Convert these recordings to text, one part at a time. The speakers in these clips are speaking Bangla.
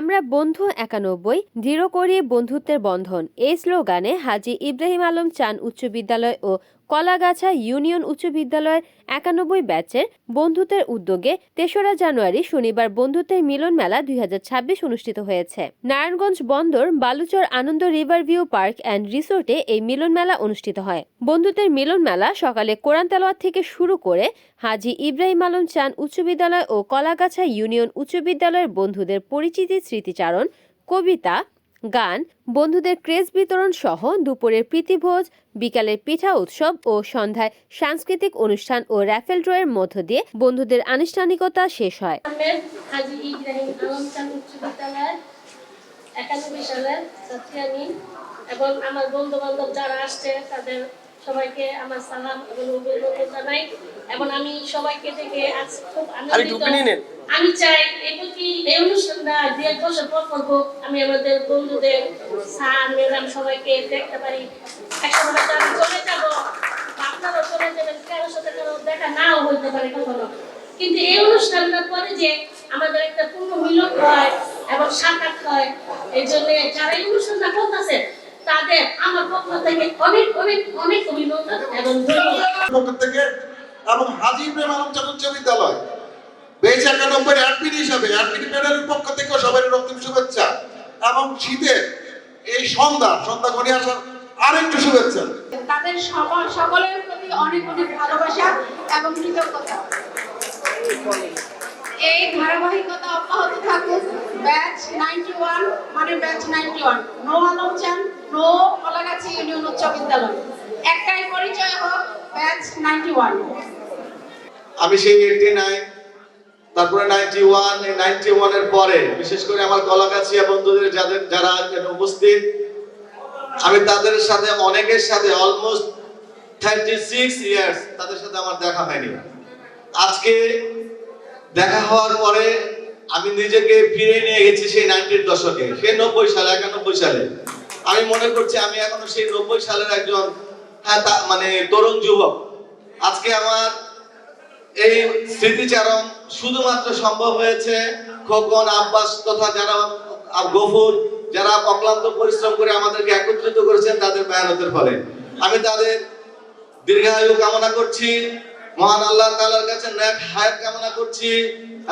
I'm আমরা বন্ধু একানব্বই, দৃঢ় করি বন্ধুত্বের বন্ধন। এই স্লোগানে হাজি ইব্রাহিম আলম চান উচ্চ বিদ্যালয় ও কলাগাছা ইউনিয়ন উচ্চ বিদ্যালয়ের একানব্বই ব্যাচের বন্ধুত্বের উদ্যোগে তেসরা জানুয়ারি শনিবার বন্ধুত্বের মিলন মেলা দুই হাজার ছাব্বিশ অনুষ্ঠিত হয়েছে। Narayanganj Bandar, Baluchar Ananda river view park and রিসোর্টে এই মিলন মেলা অনুষ্ঠিত হয়। বন্ধুত্বের মিলন মেলা সকালে কোরআন তেলাওয়াত থেকে শুরু করে হাজি ইব্রাহিম আলম চান উচ্চ বিদ্যালয় ও কলাগাছা ইউনিয়ন উচ্চ বিদ্যালয়ের বন্ধুদের পরিচিতি স্মৃতিচারণ কবিতা গান বন্ধুদের ক্রেজ বিতরণ সহ দুপুরের প্রীতিভোজ বিকালের পিঠা উৎসব ও সন্ধ্যায় সাংস্কৃতিক অনুষ্ঠান ও র্যাফেল ড্রয়ের মধ্য দিয়ে বন্ধুদের আনুষ্ঠানিকতা শেষ হয়। সালের ছাত্রী আমি এবং আমার বন্ধু বান্ধব যারা আসছে তাদের সবাইকে আমার সালাম এবং অভিনন্দন জানাই। এবং আমি সবাইকে দেখে আজ খুব আনন্দিত। আমি চাই এই প্রতি অনুষ্ঠানটা দু এক বছর পর পর হোক আমি আমাদের বন্ধুদের, স্যার, ম্যাডাম সবাইকে দেখতে পারি। তো আমি চলে যাব। আপনারাও চলে যাবেন, কারোর সাথে কারও দেখা নাও হইতে পারে কখনো। কিন্তু এই অনুষ্ঠানটার পরে যে আমাদের একটা পূর্ণ মিলন হয় এবং সাক্ষাৎ হয়, এই জন্য যারা এই অনুষ্ঠানটা করতেছে, তাদের আমার পক্ষ থেকে অনেক অনেক অনেক অভিনন্দন এবং ধন্যবাদ। এবং হাজি প্রেম আলম চতুর্থ বিদ্যালয়। বেশ একানব্বই অ্যাডমিন হিসাবে অ্যাডমিন প্যানেলের পক্ষ থেকে সবাই রক্তিম শুভেচ্ছা। এবং শীতের এই সন্ধ্যা সন্ধ্যা ঘনিয়ে আসার আরেকটু শুভেচ্ছা। তাদের সকলের প্রতি অনেক অনেক ভালোবাসা এবং কৃতজ্ঞতা। এই ধারাবাহিকতা অব্যাহত থাকুক ব্যাচ নাইনটি ওয়ান মানে ব্যাচ নাইনটি ওয়ান। নো আলম চান নো কলাগাছি ইউনিয়ন উচ্চ বিদ্যালয়। একটাই পরিচয় হোক ব্যাচ নাইনটি ওয়ান। আমি সেই এইটি নাইন তারপরে নাইনটি ওয়ান নাইনটি ওয়ানের পরে, বিশেষ করে আমার কলাগাছিয়া বন্ধুদের যাদের, যারা উপস্থিত, আমি তাদের সাথে, অনেকের সাথে অলমোস্ট থার্টি সিক্স ইয়ার্স তাদের সাথে আমার দেখা হয়নি। আজকে দেখা হওয়ার পরে আমি নিজেকে ফিরে নিয়ে গেছি সেই নাইনটির দশকে, সেই নব্বই সালে, একানব্বই সালে। আমি মনে করছি আমি এখনও সেই নব্বই সালের একজন হ্যাঁ মানে তরুণ যুবক। আজকে আমার এই স্মৃতিচারণ শুধুমাত্র সম্ভব হয়েছে খোকন, আব্বাস তথা যারা গফুর, যারা অক্লান্ত পরিশ্রম করে আমাদেরকে একত্রিত করেছেন, তাদের মেহনতের ফলে। আমি তাদের দীর্ঘায়ু কামনা করছি, মহান আল্লাহ তাআলার কাছে নেক হায়াত কামনা করছি,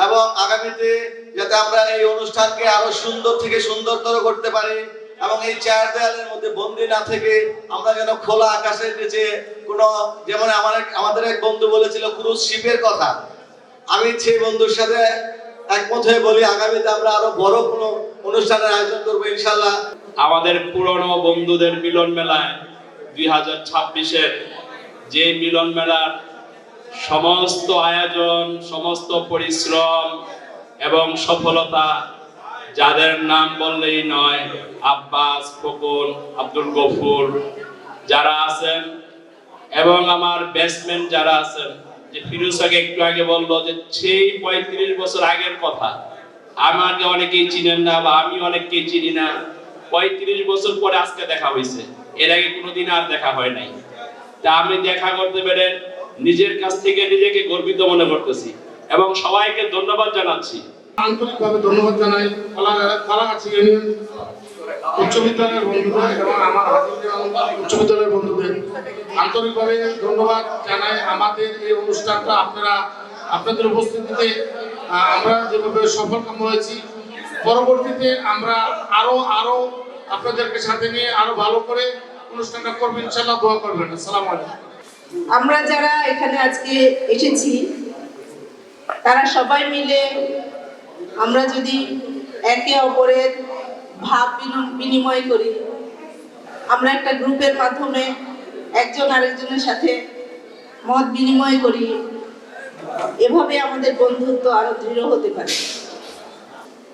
এবং আগামীতে যাতে আমরা এই অনুষ্ঠানকে আরও সুন্দর থেকে সুন্দরতর করতে পারি, এবং এই চার দেয়ালের মধ্যে বন্দি না থেকে আমরা যেন খোলা আকাশের নিচে কোনো, যেমন আমার আমাদের এক বন্ধু বলেছিল, ক্রুজ শিপের কথা। আমি সেই বন্ধুর সাথে একমত হয়ে বলি, আগামীতে আমরা আরও বড় কোনো অনুষ্ঠানের আয়োজন করব ইনশাল্লাহ আমাদের পুরনো বন্ধুদের মিলন মেলায় দুই হাজার ছাব্বিশের যে মিলন মেলার সমস্ত আয়োজন, সমস্ত পরিশ্রম এবং সফলতা যাদের নাম বললেই নয়, আব্বাস, খোকন, আব্দুল গফুর যারা আছেন এবং আমার ব্যাটসম্যান যারা আছেন যে ফিরোজাকে একটু আগে বলল যে সেই পঁয়ত্রিশ বছর আগের কথা। আমাকে অনেকেই চিনেন না বা আমি অনেককেই চিনি না। পঁয়ত্রিশ বছর পরে আজকে দেখা হয়েছে এর আগে কোনোদিন আর দেখা হয় নাই। তা আমি দেখা করতে পেরে নিজের কাছ থেকে নিজেকে গর্বিত মনে করতেছি এবং সবাইকে ধন্যবাদ জানাচ্ছি। আন্তরিকভাবে ধন্যবাদ জানাই। কলা- কলাগাছি ইউনিয়ন উচ্চ বিদ্যালয়ের বন্ধুদের এবং আমার উচ্চ বিদ্যালয়ের বন্ধুদের আন্তরিকভাবে ধন্যবাদ জানাই আমাদের এই অনুষ্ঠানটা। আপনারা, আপনাদের উপস্থিতিতে আমরা যেভাবে সফলকাম হয়েছি, পরবর্তীতে আমরা আরও আরও আপনাদেরকে সাথে নিয়ে আরও ভালো করে অনুষ্ঠানটা করবেন ইনশাল্লাহ দোয়া করবেন। আসসালামু আলাইকুম। আমরা যারা এখানে আজকে এসেছি, তারা সবাই মিলে আমরা যদি একে অপরের ভাব বিনিম- বিনিময় করি। আমরা একটা গ্রুপের মাধ্যমে একজন আরেকজনের সাথে মত বিনিময় করি। এভাবে আমাদের বন্ধুত্ব আরও দৃঢ় হতে পারে।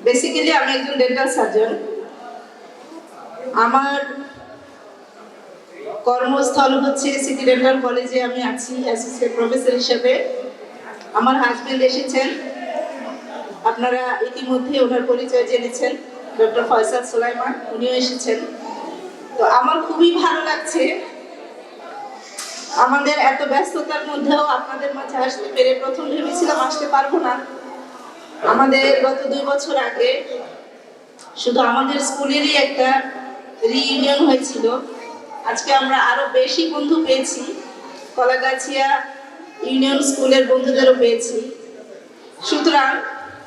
বেসিক্যালি আমি একজন ডেন্টাল সার্জন আমার কর্মস্থল হচ্ছে সিটি ডেন্টাল কলেজে আমি আছি অ্যাসোসিয়েট প্রফেসর হিসেবে। আমার হাজবেন্ড এসেছেন। আপনারা ইতিমধ্যে ওনার পরিচয় জেনেছেন। ডক্টর ফয়সাল সুলাইমান, উনিও এসেছেন। তো আমার খুবই ভালো লাগছে। আমাদের এত ব্যস্ততার মধ্যেও আপনাদের মাঝে আসতে পেরে প্রথম ভেবেছিলাম আসতে পারব না। আমাদের গত দুই বছর আগে শুধু আমাদের স্কুলেরই একটা রিইউনিয়ন হয়েছিল। আজকে আমরা আরও বেশি বন্ধু পেয়েছি। কলাগাছিয়া ইউনিয়ন স্কুলের বন্ধুদেরও পেয়েছি। সুতরাং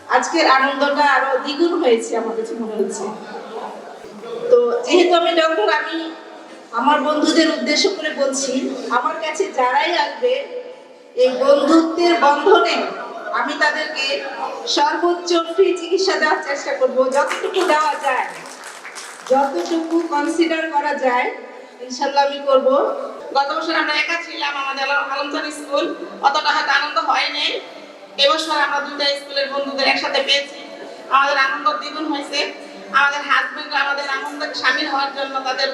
আজকের আনন্দটা আরও দ্বিগুণ হয়েছে আমার কাছে মনে হচ্ছে। তো যেহেতু আমি ডক্টর আমি আমার বন্ধুদের উদ্দেশ্য করে বলছি, আমার কাছে যারাই আসবে, এই বন্ধুত্বের বন্ধনে আমি তাদেরকে সর্বোচ্চ ফ্রি চিকিৎসা দেওয়ার চেষ্টা করব। যতটুকু দেওয়া যায়, যতটুকু কনসিডার করা যায়, ইনশাল্লাহ আমি করব। গত বছর আমরা একা ছিলাম আমাদের আলম- আলমচান স্কুল। অতটা হয়তো আনন্দ হয়নি। এবছর আমরা দুইটা স্কুলের বন্ধুদের একসাথে পেয়েছি। আমাদের আনন্দ দ্বিগুণ হয়েছে। আমাদের হাজবেন্ড আমাদের আনন্দে সামিল হওয়ার জন্য তাদের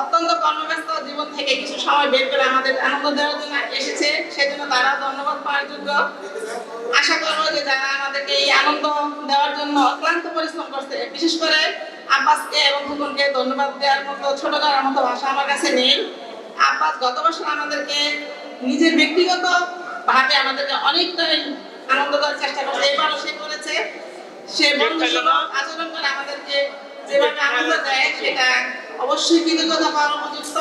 অত্যন্ত কর্মব্যস্ত জীবন থেকে কিছু সময় বের করে আমাদের আনন্দ দেওয়ার জন্য এসেছে। সেজন্য তারা ধন্যবাদ পাওয়ার যোগ্য। আশা করব যে যারা আমাদেরকে এই আনন্দ দেওয়ার জন্য অক্লান্ত পরিশ্রম করছে, বিশেষ করে আব্বাসকে এবং ফুকুনকে ধন্যবাদ দেওয়ার মতো ছোট করার মতো ভাষা আমার কাছে নেই। আব্বাস গত বছর আমাদেরকে নিজের ব্যক্তিগত ভাবে আমাদেরকে অনেকটাই আনন্দ দেওয়ার চেষ্টা করছে। এবারও সে করেছে। সে বন্ধুসুলভ আচরণ করে আমাদেরকে যেভাবে আনন্দ দেয় সেটা অবশ্যই কৃতজ্ঞতা পাওয়ার উপযুক্ত।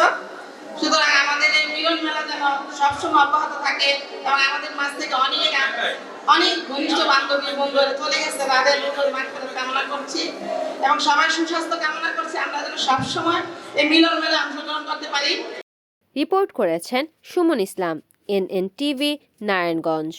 সুতরাং আমাদের এই মিলন মেলা যেন সবসময় অব্যাহত থাকে এবং আমাদের মাঝ থেকে অনেক অনেক ঘনিষ্ঠ বান্ধবী বন্ধুরা চলে গেছে। তাদের মাঝখানে কামনা করছি এবং সবাই সুস্বাস্থ্য কামনা করছি। আমরা যেন সবসময় এই মিলন মেলা অংশগ্রহণ করতে পারি। রিপোর্ট করেছেন সুমন ইসলাম এনএন টিভি নারায়ণগঞ্জ।